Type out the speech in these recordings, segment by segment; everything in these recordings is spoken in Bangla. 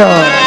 বলো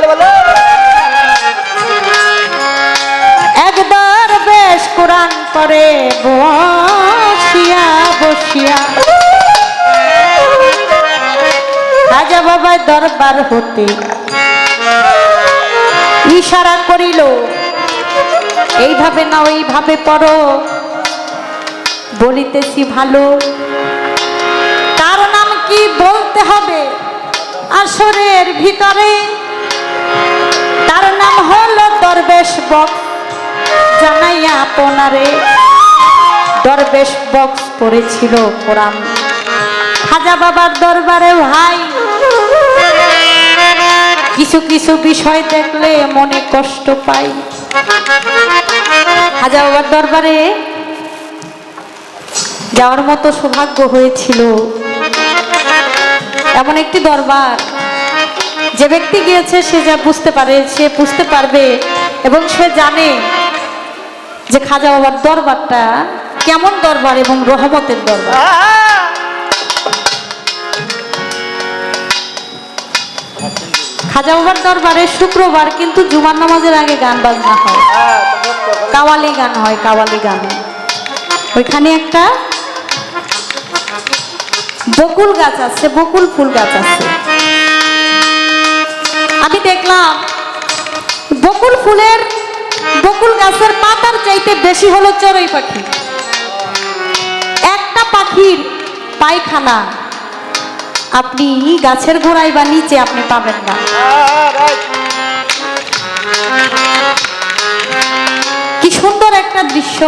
যাইয়া এক দরবেশ কোরআন করে বসিয়া বসিয়া। খাজা বাবার দরবার হতে ইশারা করিল, এইভাবে না, ওইভাবে পড়ো। বলিতেছি ভালো। তার নাম কি বলতে হবে? আসরের ভিতরে দরবেশ বক্স জানাইয়া আপনারে। দরবেশ বক্স পড়েছিল কোরআন। খাজা বাবার দরবারে ভাই কিছু কিছু বিষয় দেখলে মনে কষ্ট পাই। খাজা বাবার দরবারে যাওয়ার মতো সৌভাগ্য হয়েছিল। এমন একটি দরবার। যে ব্যক্তি গিয়েছে, সে যা বুঝতে পারে, সে বুঝতে পারবে এবং সে জানে যে খাজা বাবার দরবারটা কেমন দরবার এবং রহমতের দরবার। খাজা বাবার দরবারে শুক্রবার কিন্তু জুমার নামাজের আগে গান বাজনা হয়। কাওয়ালি গান হয়, কাওয়ালি গান। ওইখানে একটা বকুল গাছ আছে, বকুল ফুল গাছ আছে। আমি দেখলাম বকুল ফুলের, বকুল গাছের পাতার চাইতে বেশি হলো চড়ুই পাখি। একটা পাখির পায়খানা আপনি গাছের গোড়ায় বা নিচে আপনি পাবেন না। কি সুন্দর একটা দৃশ্য,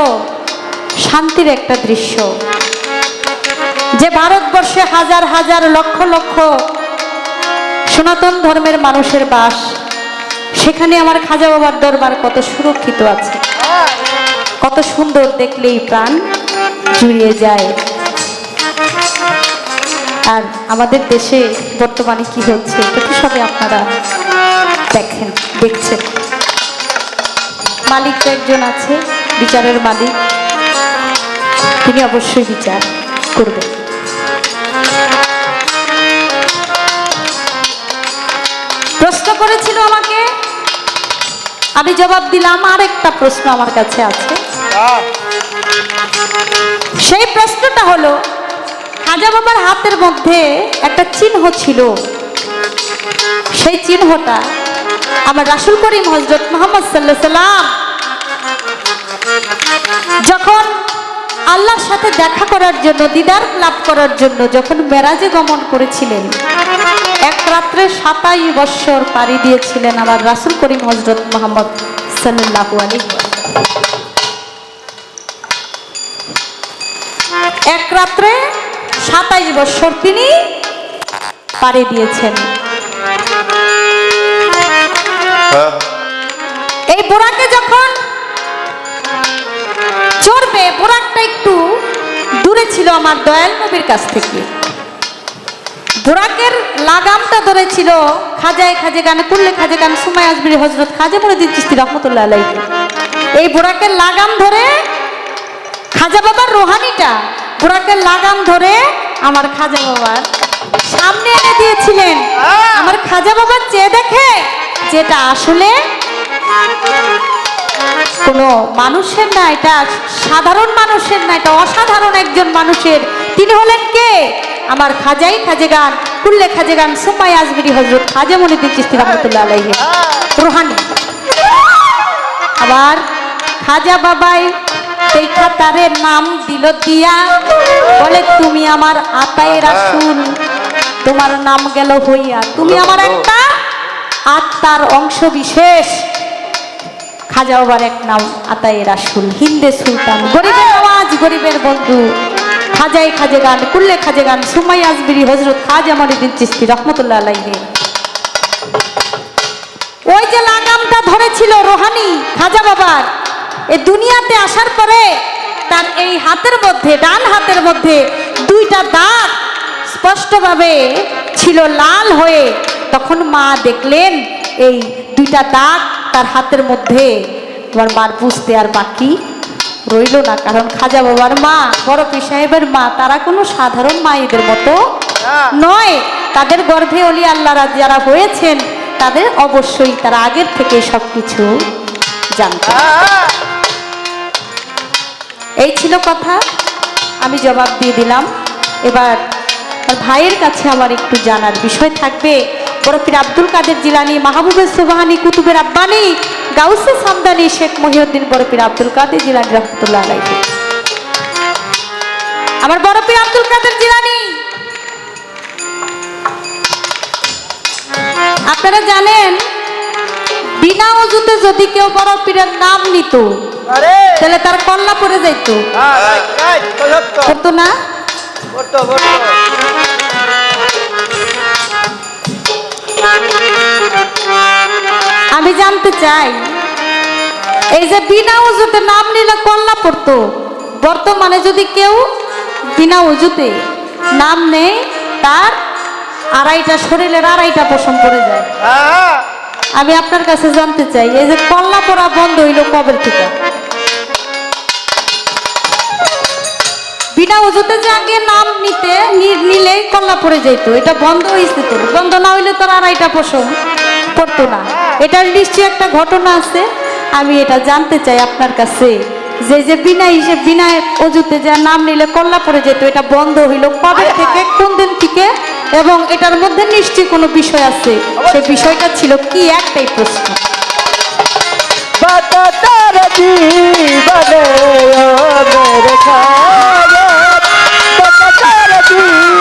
শান্তির একটা দৃশ্য। যে ভারতবর্ষে হাজার হাজার লক্ষ লক্ষ সনাতন ধর্মের মানুষের বাস। সেখানে আমার খাজা বাবার দরবার কত সুরক্ষিত আছে। কত সুন্দর দেখলেই প্রাণ জুড়িয়ে যায়। আর আমাদের দেশে বর্তমানে কি হচ্ছে, এটা সবে আপনারা দেখেন, দেখছেন। মালিক তো একজন আছে, বিচারের মালিক। তিনি অবশ্যই বিচার করবেন। প্রশ্ন করেছিল আমাকে আমি জবাব দিলাম আর একটা প্রশ্ন আমার কাছে আছে। সেই প্রশ্নটা হলো খাজা বাবার হাতের মধ্যে একটা চিহ্ন ছিল। সেই চিহ্নটা আমার রাসুল করিম হজরত মোহাম্মদ সাল্লাহ সাল্লাম যখন আল্লাহর সাথে দেখা করার জন্য দিদার লাভ করার জন্য যখন মেরাজে গমন করেছিলেন এক রাত্রে সাতাই বৎসর পাড়ি দিয়েছিলেন আমার রাসুল করিম হজরত মোহাম্মদ সাল্লাহ আলী এক রাত্রে সাতাইশ বৎসর তিনি পাড়ি দিয়েছেন। হ্যাঁ। এই বোরাকে যখন একটু দূরে ছিল আমার দয়াল নবীর কাছ থেকে। বোরাকের লাগামটা ধরেছিল খাজায় খাজে গানে করলে খাজে গান সুমাই আসবির হজরত খাজে মনে দিচ্ছি রহমতুল্লাহ আলাই এই বোরাকের লাগাম ধরে খাজা বাবার রোহানিটা বোরাকের লাগাম ধরে আমার খাজা বাবার সামনে এনে দিয়েছিলেন। আমার খাজা বাবার চেয়ে দেখে যেটা আসলে কোনো মানুষের না এটা সাধারণ মানুষের না এটা অসাধারণ একজন মানুষের। তিনি হলেন কে? আমার খাজাই খাজে গান কুল্লে খাজে গান সুমাই আজমিরি হজরত খাজা মনিদিন চিস্তি রহমতুল্লাহ আলাইহি। রোহানি। আবার খাজা বাবাই দেখা তারে নাম দিল দিয়া বলে তুমি আমার আতায় রাসুল তোমার নাম গেল হইয়া তুমি আমার একটা আত্মার অংশ বিশেষ। খাজা বাবার এক নাম আতাই রাসুল, হিন্দে সুলতান, গরিবের আওয়াজ, গরিবের বন্ধু। খাজাই খাজে গান কুল্লে খাজে গান সুমাই আজবিরি হজরত খাজা মনিদিন চিস্তি রহমতুল্লাহ আলাইহি। ওই যে লাগামটা ধরেছিল রোহানি, খাজা বাবার, এ দুনিয়াতে আসার পরে তার এই হাতের মধ্যে, ডান হাতের মধ্যে দুইটা দাঁত স্পষ্টভাবে ছিল লাল হয়ে, তখন মা দেখলেন, এই দুইটা দাগ তার হাতের মধ্যে তোমার মার বুঝতে আর বাকি রইল না। কারণ খাজা বাবার মা পীর সাহেবের মা, তারা কোনো সাধারণ মায়েদের মতো নয়। তাদের গর্ভে অলি আল্লাহরা যারা হয়েছেন, তাদের অবশ্যই তারা আগের থেকে সব কিছু জানতেন এই ছিল কথা। আমি জবাব দিয়ে দিলাম। এবার ভাইয়ের কাছে আমার একটু জানার বিষয় থাকবে। বরফির আব্দুল কাদের জিলানি মাহবুবের সুবাহানি কুতুবের আব্বানি গাউসে সামদানি শেখ মহিউদ্দিন বরফির আব্দুল কাদের জিলানি রহমতুল্লাহ আলাইহি। আমার বরফির আব্দুল কাদের জিলানি। আপনারা জানেন বিনা অজুতে যদি কেউ বড় পীরের নাম নিত তাহলে তার কল্লা পড়ে যাইত। করতো না? আমি জানতে চাই এই যে বিনা উজুতে নাম নিলে কল্লা পড়তো বর্তমানে যদি কেউ বিনা উজুতে নাম নেই তার আড়াইটা শরীরের আড়াইটা পোষণ পড়ে যায়। হ্যাঁ আমি আপনার কাছে জানতে চাই এই যে কল্লা পড়া বন্ধ হইল কবের থেকে? বিনা উজুতে যে আগে নাম নিতে নিলে কল্লা পড়ে যেত এটা বন্ধ হয়েছে তো। বন্ধ না হইলে তো আর এটা পোষণ পড়তো না। এটার নিশ্চয় একটা ঘটনা আছে। আমি এটা জানতে চাই আপনার কাছে। যে যে বিনা হিসেব বিনা অজুতে যে নাম নিলে কল্লা পড়ে যেত এটা বন্ধ হইল কবে থেকে কোন দিন থেকে? এবং এটার মধ্যে নিশ্চয় কোনো বিষয় আছে? সে বিষয়টা ছিল কি? একটাই প্রশ্ন। বাতা তারা জীবনে ও মেরে খা 秋